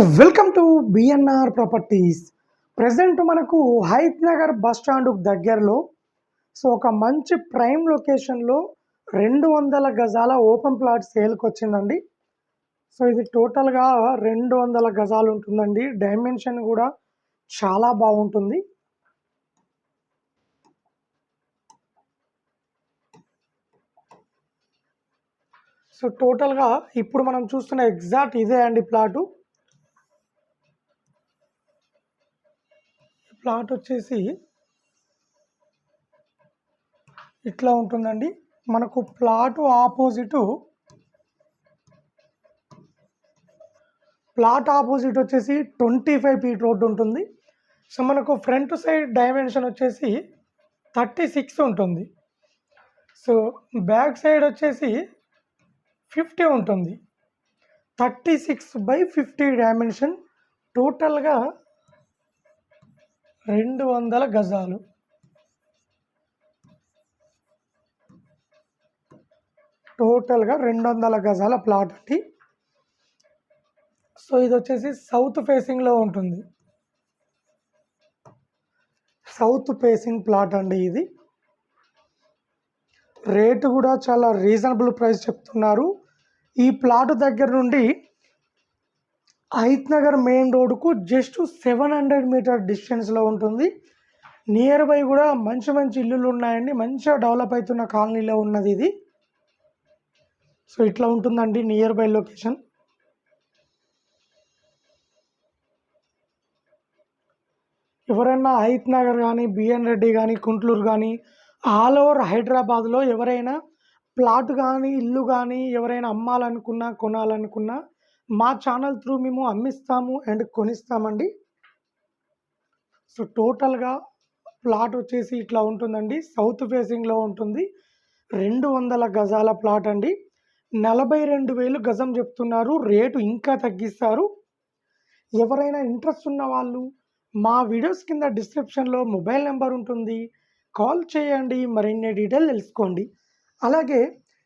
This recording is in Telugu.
Welcome to BNR properties present మనకు హైత్ నగర్ బస్ స్టాండ్ దగ్గరలో సో ఒక మంచి ప్రైమ్ లొకేషన్లో రెండు వందల గజాల ఓపెన్ ప్లాట్ సేల్కి వచ్చిందండి. సో ఇది టోటల్గా రెండు వందల గజాలు ఉంటుందండి. డైమెన్షన్ కూడా చాలా బాగుంటుంది. సో టోటల్గా ఇప్పుడు మనం చూస్తున్న ఎగ్జాక్ట్ ఇదే అండి ప్లాటు. ప్లాట్ వచ్చేసి ఇట్లా ఉంటుందండి. మనకు ప్లాట్ ఆపోజిట్ ప్లాట్ ఆపోజిట్ వచ్చేసి ట్వంటీ ఫైవ్ ఫీట్ రోడ్డు ఉంటుంది. సో మనకు ఫ్రంట్ సైడ్ డైమెన్షన్ వచ్చేసి థర్టీ సిక్స్ ఉంటుంది. సో బ్యాక్ సైడ్ వచ్చేసి ఫిఫ్టీ ఉంటుంది. Thirty six by fifty dimension టోటల్గా రెండు వందల గజాలు. టోటల్గా రెండు వందల గజాల ప్లాట్ అండి. సో ఇది వచ్చేసి సౌత్ ఫేసింగ్లో ఉంటుంది. సౌత్ ఫేసింగ్ ప్లాట్ అండి ఇది. రేటు కూడా చాలా రీజనబుల్ ప్రైస్ చెప్తున్నారు. ఈ ప్లాట్ దగ్గర నుండి హైత్ నగర్ మెయిన్ రోడ్డుకు జస్ట్ సెవెన్ హండ్రెడ్ మీటర్ డిస్టెన్స్లో ఉంటుంది. నియర్ బై కూడా మంచి మంచి ఇల్లులు ఉన్నాయండి. మంచిగా డెవలప్ అవుతున్న కాలనీలో ఉన్నది ఇది. సో ఇట్లా ఉంటుందండి నియర్ బై లొకేషన్. ఎవరైనా హైత్ నగర్ కానీ బిఎన్ రెడ్డి కానీ కుంట్లూరు కానీ ఆల్ ఓవర్ హైదరాబాద్లో ఎవరైనా ప్లాట్ కానీ ఇల్లు కానీ ఎవరైనా అమ్మాలనుకున్నా కొనాలనుకున్నా మా ఛానల్ త్రూ మేము అమ్మిస్తాము అండ్ కొనిస్తామండి. సో టోటల్గా ప్లాట్ వచ్చేసి ఇట్లా ఉంటుందండి. సౌత్ ఫేసింగ్లో ఉంటుంది. రెండు వందల గజాల ప్లాట్ అండి. నలభై రెండు వేలు గజం చెప్తున్నారు. రేటు ఇంకా తగ్గిస్తారు. ఎవరైనా ఇంట్రెస్ట్ ఉన్న వాళ్ళు మా వీడియోస్ కింద డిస్క్రిప్షన్లో మొబైల్ నెంబర్ ఉంటుంది. కాల్ చేయండి. మరిన్ని డీటెయిల్ తెలుసుకోండి. అలాగే